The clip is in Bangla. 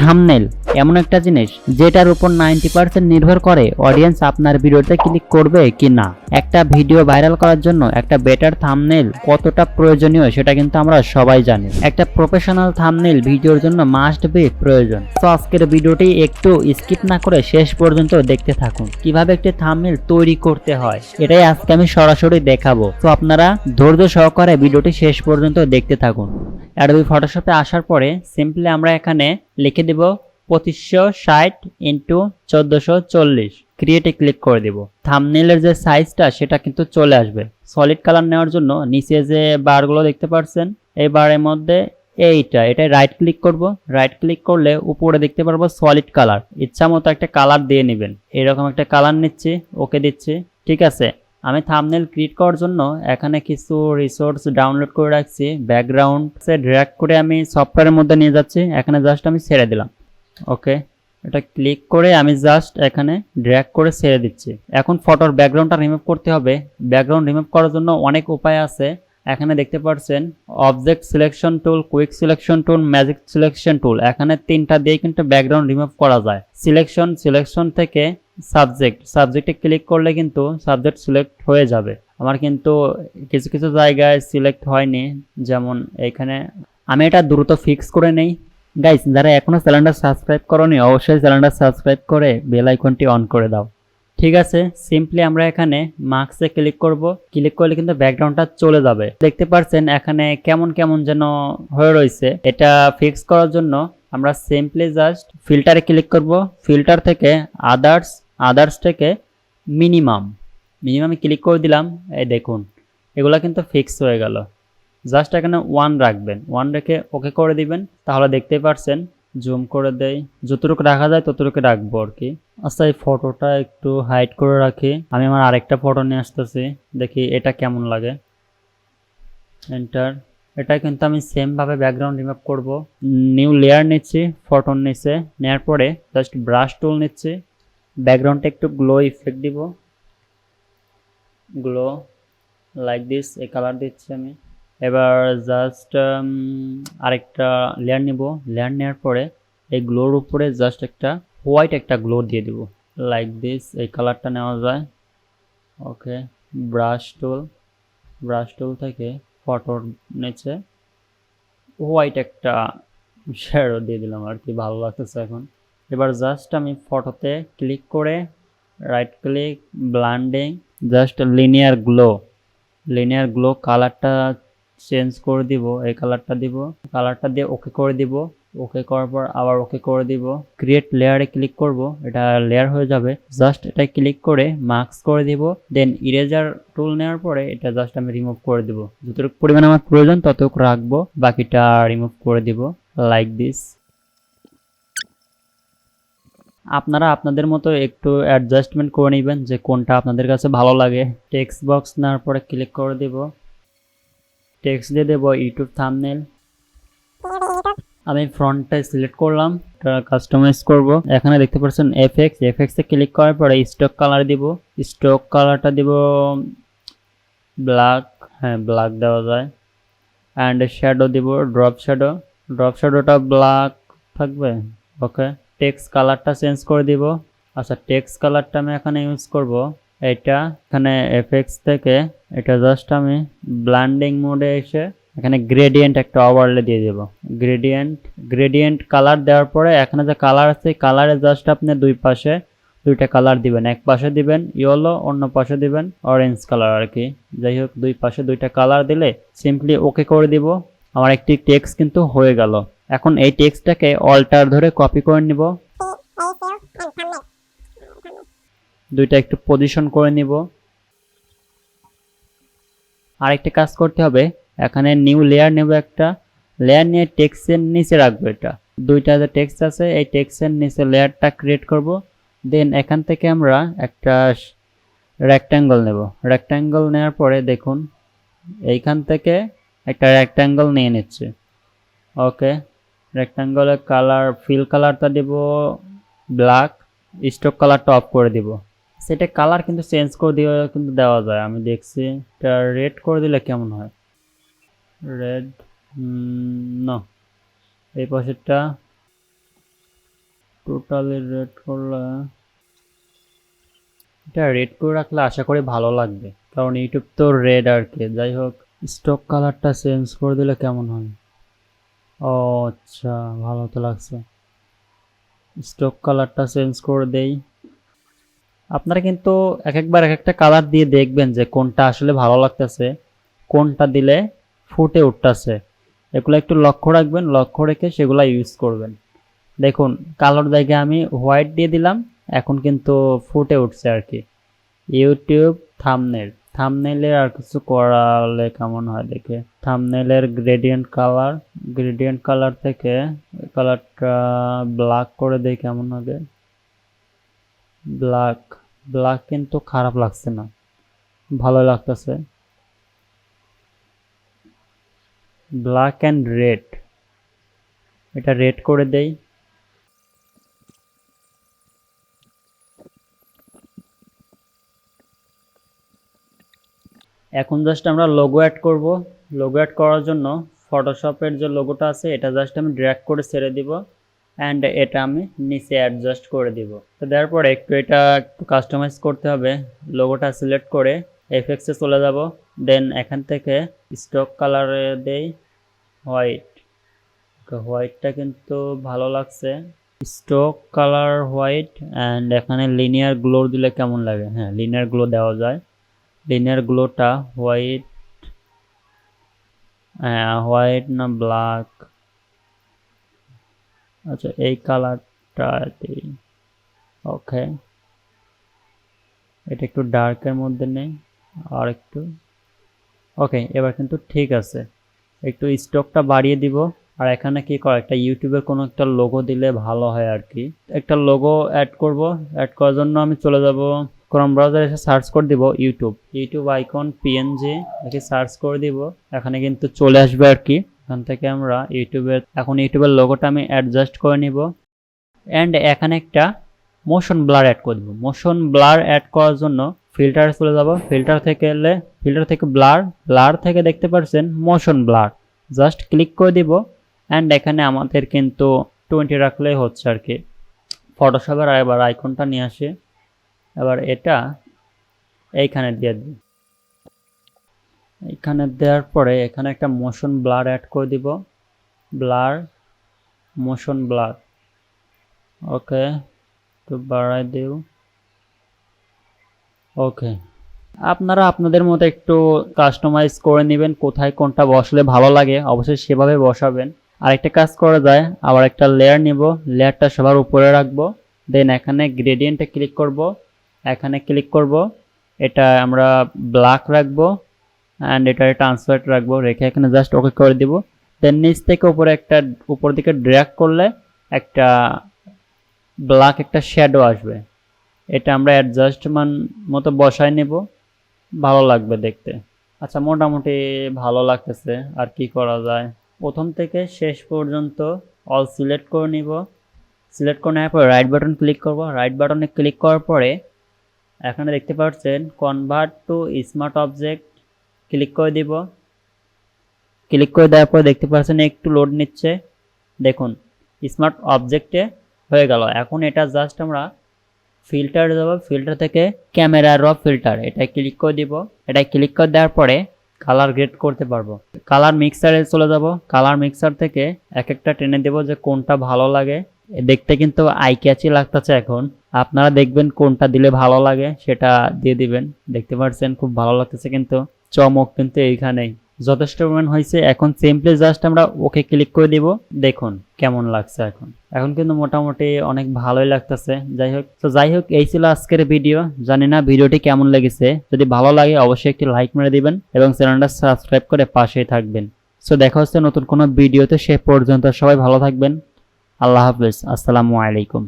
থামনেল এমন একটা জিনিস যেটার উপর নাইনটি পার্সেন্ট নির্ভর করে অডিয়েন্স আপনার ভিডিওতে ক্লিক করবে কি না। একটা ভিডিও ভাইরাল করার জন্য একটা বেটার থামনেল কতটা প্রয়োজনীয় সেটা কিন্তু আমরা সবাই জানি। একটা প্রফেশনাল থামনেল ভিডিওর জন্য মাস্ট বি প্রয়োজন। তো আজকের ভিডিওটি একটু স্কিপ না করে শেষ পর্যন্ত দেখতে থাকুন। কীভাবে একটি থামনেল তৈরি করতে হয়, এটাই আজকে আমি সরাসরি দেখাবো। তো আপনারা ধৈর্য সহকারে ভিডিওটি শেষ পর্যন্ত দেখতে থাকুন। অ্যাডোবি ফটোশপে আসার পরে সিম্পলি আমরা এখানে লিখে দেব পঁচিশশো ষাট ইন্টু চোদ্দোশো চল্লিশ। ক্রিয়েটে ক্লিক করে দেব। থামনেলের যে সাইজটা সেটা কিন্তু চলে আসবে। সলিড কালার নেওয়ার জন্য নিচে যে বারগুলো দেখতে পাচ্ছেন এই বারের মধ্যে এইটা এটা রাইট ক্লিক করব। রাইট ক্লিক করলে উপরে দেখতে পারব সলিড কালার ইচ্ছা মতো একটা কালার দিয়ে নেবেন। এরকম একটা কালার নিচ্ছি, ওকে দিচ্ছি। ঠিক আছে, আমি থামনেল ক্রিয়েট করার জন্য এখানে কিছু রিসোর্স ডাউনলোড করে রাখছি। ব্যাকগ্রাউন্ড সে ড্র্যাগ করে আমি সফটওয়্যারের মধ্যে নিয়ে যাচ্ছি। এখানে জাস্ট আমি ছেড়ে দিলাম। ওকে এটা ক্লিক করে আমি জাস্ট এখানে ড্র্যাগ করে ছেড়ে দিচ্ছি। এখন ফটোর ব্যাকগ্রাউন্ডটা রিমুভ করতে হবে। ব্যাকগ্রাউন্ড রিমুভ করার জন্য অনেক উপায় আছে। এখানে দেখতে পাচ্ছেন object selection tool quick selection tool magic selection tool এখানে তিনটা দিয়ে কিন্তু ব্যাকগ্রাউন্ড রিমুভ করা যায়। সিলেকশন সিলেকশন থেকে সাবজেক্ট সাবজেক্টে ক্লিক করলে কিন্তু সাবজেক্ট সিলেক্ট হয়ে যাবে। আমার কিন্তু কিছু কিছু জায়গায় সিলেক্ট হয়নি। যেমন এখানে আমি এটা দ্রুত ফিক্স করে নেই। গাইস যারা এখনও চ্যানেলটা সাবস্ক্রাইব করনি, অবশ্যই চ্যানেলটা সাবস্ক্রাইব করে বেল আইকনটি অন করে দাও। ঠিক আছে? সিম্পলি আমরা এখানে মার্কসে ক্লিক করব। ক্লিক করলে কিন্তু ব্যাকগ্রাউন্ডটা চলে যাবে। দেখতে পাচ্ছেন এখানে কেমন কেমন যেন হয়ে রয়েছে। এটা ফিক্স করার জন্য আমরা সিম্পলি জাস্ট ফিল্টারে ক্লিক করব। ফিল্টার থেকে আদার্স আদার্স থেকে মিনিমাম মিনিমামে ক্লিক করে দিলাম। এই দেখুন, এগুলো কিন্তু ফিক্স হয়ে গেল। জাস্ট এখানে ওয়ান রাখবেন। ওয়ান রেখে ওকে করে দিবেন। তাহলে দেখতেই পারছেন জুম করে দেই। যতটুকু রাখা যায় ততটুকু রাখব আর কি। আচ্ছা এই ফটোটা একটু হাইড করে রাখি। আমি আমার আরেকটা ফটো নিয়ে আসতেছি। দেখি এটা কেমন লাগে। এন্টার এটা কিন্তু আমি সেমভাবে ব্যাকগ্রাউন্ড রিমুভ করব। নিউ লেয়ার নিচ্ছি ফটোর নিচে। নেওয়ার পরে জাস্ট ব্রাশ টুল নিচ্ছি। ব্যাকগ্রাউন্ডটা একটু গ্লো ইফেক্ট দিব। গ্লো লাইক দিস এই কালার দিচ্ছি আমি। এবার জাস্ট আরেকটা লেয়ার নেব। লেয়ার নেওয়ার পরে এই গ্লোর উপরে জাস্ট একটা হোয়াইট একটা গ্লো দিয়ে দিব। লাইক দিস এই কালারটা নেওয়া যায়। ওকে ব্রাশ টুল ব্রাশ টুল থেকে ফটোর নিচে হোয়াইট একটা শ্যাডো দিয়ে দিলাম আর কি, ভালো লাগতেছে এখন। এবার জাস্ট আমি ফটোতে ক্লিক করে right click blending just linear glow linear glow কালারটা চেঞ্জ করে দিব, এই কালারটা দিব কালারটা দিয়ে ওকে করে দিব ওকে করার পর আবার ওকে করে দিব। ক্রিয়েট লেয়ারে ক্লিক করব, এটা লেয়ার হয়ে যাবে। জাস্ট এটা ক্লিক করে মার্কস করে দিব দেন ইরেজার টুল নেওয়ার পরে এটা জাস্ট আমি রিমুভ করে দিব। যতটুকু পরিমাণ আমার প্রয়োজন ততটুকু রাখব, বাকিটা রিমুভ করে দিব লাইক দিস আপনারা আপনাদের মতো একটু অ্যাডজাস্টমেন্ট করে নেবেন যে কোনটা আপনাদের কাছে ভালো লাগে। টেক্সট বক্স নেওয়ার পরে ক্লিক করে দিব। টেক্সট দিয়ে দেবো ইউটিউব থামনেল আমি ফ্রন্টটা সিলেক্ট করলাম কাস্টমাইজ করব। এখানে দেখতে পাচ্ছেন এফএক্স এফএক্স এ ক্লিক করার পরে স্টক কালার দিব। স্টক কালারটা দিব ব্ল্যাক হ্যাঁ ব্ল্যাক দেওয়া যায়। অ্যান্ড শ্যাডো দিব ড্রপ শ্যাডো ড্রপ শ্যাডোটা ব্ল্যাক থাকবে ওকে টেক্সট কালারটা চেঞ্জ করে দিব। আচ্ছা টেক্সট কালারটা আমি এখানে ইউজ করব। এটা এখানে এফএক্স থেকে, এটা জাস্ট আমি ব্লান্ডিং মোডে এসে এখানে গ্রেডিয়েন্ট একটা ওভারলে দিয়ে দেব। গ্রেডিয়েন্ট গ্রেডিয়েন্ট কালার দেওয়ার পরে এখানে যে কালার আছে কালারে জাস্ট আপনি দুই পাশে দুইটা কালার দিবেন। এক পাশে দিবেন ইয়েলো অন্য পাশে দিবেন অরেঞ্জ কালার আর কি যাই হোক, দুই পাশে দুইটা কালার দিলে সিম্পলি ওকে করে দিব। আমার একটি টেক্সট কিন্তু হয়ে গেল। এখন এই টেক্সটটাকে অল্টার ধরে কপি করে নিব। দুইটা একটু পজিশন করে নিব। আরেকটা কাজ করতে হবে, এখানে নিউ লেয়ার নেব একটা। লেয়ার নিয়ে টেক্সের নিচে রাখব এটা। দুইটা যে টেক্সট আছে, এই টেক্সের নিচে লেয়ারটা ক্রিয়েট করব। দেন এখান থেকে আমরা একটা রেক্ট্যাঙ্গল নেব। রেক্ট্যাঙ্গল নেওয়ার পরে দেখুন, এইখান থেকে একটা রেক্ট্যাঙ্গল নিয়ে নিচ্ছে। ওকে রেক্ট্যাঙ্গলের কালার ফিল কালারটা দিব ব্ল্যাক স্টক কালারটা অফ করে দিব। সেটা কালার কিন্তু চেঞ্জ করে দিয়ে কিন্তু দেওয়া যায়। আমি দেখছি, এটা রেড করে দিলে কেমন হয়? রেড না। এই পাশেরটা টোটালি রেড করলে এটা রেড করে রাখলে আশা করি ভালো লাগবে। কারণ ইউটিউব তো রেড আর কি। যাই হোক স্টক কালারটা চেঞ্জ করে দিলে কেমন হয়? ও আচ্ছা ভালো তো লাগছে। স্টক কালারটা চেঞ্জ করে দেই। আপনারা কিন্তু এক একবার এক একটা কালার দিয়ে দেখবেন যে কোনটা আসলে ভালো লাগতেছে, কোনটা দিলে ফুটে উঠতেছে। এগুলো একটু লক্ষ্য রাখবেন, লক্ষ্য রেখে সেগুলো ইউজ করবেন। দেখুন কালোর জায়গায় আমি হোয়াইট দিয়ে দিলাম, এখন কিন্তু ফুটে উঠছে আর কি। ইউটিউব থামনেল থামনেলের আর কিছু করালে কেমন হয় দেখে। থামনেলের গ্রেডিয়েন্ট কালার গ্রেডিয়েন্ট কালার থেকে কালারটা ব্ল্যাক করে দেয় কেমন হবে। ব্ল্যাক ব্ল্যাক কিন্তু খারাপ লাগছে না। ভালো লাগতেছে। Black and red. এটা রেড করে দেই। এখন জাস্ট আমরা লোগো অ্যাড করব। লোগো অ্যাড করার জন্য ফটোশপের যে লোগোটা আছে, এটা জাস্ট আমি ড্র্যাগ করে ছেড়ে দিব। অ্যান্ড এটা আমি নিচে অ্যাডজাস্ট করে দিব। তো দেওয়ার পরে একটু এটা একটু কাস্টমাইজ করতে হবে। লোগোটা সিলেক্ট করে এফেক্সে চলে যাব। দেন এখান থেকে স্টক কালারে দেই হোয়াইট হোয়াইটটা কিন্তু ভালো লাগছে। স্টক কালার হোয়াইট অ্যান্ড এখানে লিনিয়ার গ্লো দিলে কেমন লাগে? হ্যাঁ লিনিয়ার গ্লো দেওয়া যায়। লিনিয়ার গ্লোটা হোয়াইট হ্যাঁ হোয়াইট না ব্ল্যাক আচ্ছা এই কালারটা দিই। ওকে এটা একটু ডার্কের মধ্যে নেই, আর একটু। ওকে এবার কিন্তু ঠিক আছে। একটু স্টকটা বাড়িয়ে দিব, আর এখানে কি করা, একটা ইউটিউবের কোনো একটা লোগো দিলে ভালো হয় আর কি। একটা লোগো অ্যাড করব অ্যাড করার জন্য আমি চলে যাব ক্রম ব্রাউজার এসে সার্চ করে দিব ইউটিউব ইউটিউব আইকন পিএনজি দেখে সার্চ করে দিব। এখানে কিন্তু চলে আসবে আর কি। এখান থেকে আমরা ইউটিউবের, এখন ইউটিউবের লোগোটা আমি অ্যাডজাস্ট করে নিব। অ্যান্ড এখানে একটা মোশন ব্লার অ্যাড করে দেবো। মোশন ব্লার অ্যাড করার জন্য ফিল্টার চলে যাব। ফিল্টার থেকে এলে ফিল্টার থেকে ব্লার ব্লার থেকে দেখতে পাচ্ছেন মোশন ব্লার জাস্ট ক্লিক করে দিব। অ্যান্ড এখানে আমাদের কিন্তু টোয়েন্টি রাখলেই হচ্ছে আর কি। ফটোশপের এবার আইকনটা নিয়ে আসে। এবার এটা এইখানে দিয়ে দিই। এখানে দেওয়ার পরে এখানে একটা মোশন ব্লার অ্যাড করে দিব। ব্লার মোশন ব্লার ওকে একটু বাড়াই দিও। ওকে আপনারা আপনাদের মতো একটু কাস্টমাইজ করে নেবেন, কোথায় কোনটা বসলে ভালো লাগে, অবশ্যই সেভাবে বসাবেন। আরেকটা কাজ করা যায়, আবার একটা লেয়ার নিব লেয়ারটা সবার উপরে রাখব। দেন এখানে গ্রেডিয়েন্টে ক্লিক করব। এখানে ক্লিক করব। এটা আমরা ব্ল্যাক রাখব। অ্যান্ড এটা ট্রান্সফার রাখব, রেখে এখানে জাস্ট ওকে করে দিব। দেন নিচ থেকে উপরে একটা, উপর দিকে ড্র্যাগ করলে একটা ব্ল্যাক একটা শ্যাডো আসবে। এটা আমরা অ্যাডজাস্টমান মতো বসায় নেব। ভালো লাগবে দেখতে। আচ্ছা মোটামুটি ভালো লাগতেছে। আর কি করা যায়? প্রথম থেকে শেষ পর্যন্ত অল সিলেক্ট করে নিব। সিলেক্ট করে নেওয়ার পরে রাইট বাটন ক্লিক করব। রাইট বাটনে ক্লিক করার পরে এখানে দেখতে পাচ্ছেন convert to smart object click করে দিব। ক্লিক করে দেওয়ার পর দেখতে পাচ্ছেন একটু লোড নিচ্ছে। দেখুন স্মার্ট অবজেক্টে হয়ে গেল। এখন এটা জাস্ট আমরা ফিল্টার দেবো। ফিল্টার থেকে ক্যামেরা র ফিল্টার এটা ক্লিক করে দিব। এটা ক্লিক করে দেওয়ার পরে কালার গ্রেড করতে পারব। কালার মিক্সারে চলে যাব। কালার মিক্সার থেকে এক একটা টেনে দেব যে কোনটা ভালো লাগে। দেখতে কিন্তু আই ক্যাচি লাগতেছে এখন। আপনারা দেখবেন কোনটা দিলে ভালো লাগে সেটা দিয়ে দিবেন। দেখতে পাচ্ছেন, খুব ভালো লাগতেছে কিন্তু। চমক কিন্তু এইখানেই। যথেষ্ট পরিমাণ হয়েছে। এখন সিম্পলি জাস্ট আমরা ওকে ক্লিক করে দিব। দেখুন, কেমন লাগছে এখন। এখন কিন্তু মোটামুটি অনেক ভালোই লাগতেছে। যাই হোক, তো যাই হোক, এই ছিল আজকের ভিডিও জানি না ভিডিওটি কেমন লেগেছে। যদি ভালো লাগে, অবশ্যই একটি লাইক মেরে দিবেন এবং চ্যানেলটা সাবস্ক্রাইব করে পাশেই থাকবেন। সো দেখা হচ্ছে নতুন কোনো ভিডিওতে সে পর্যন্ত সবাই ভালো থাকবেন। আল্লাহ হাফিজ। আসসালামু আলাইকুম।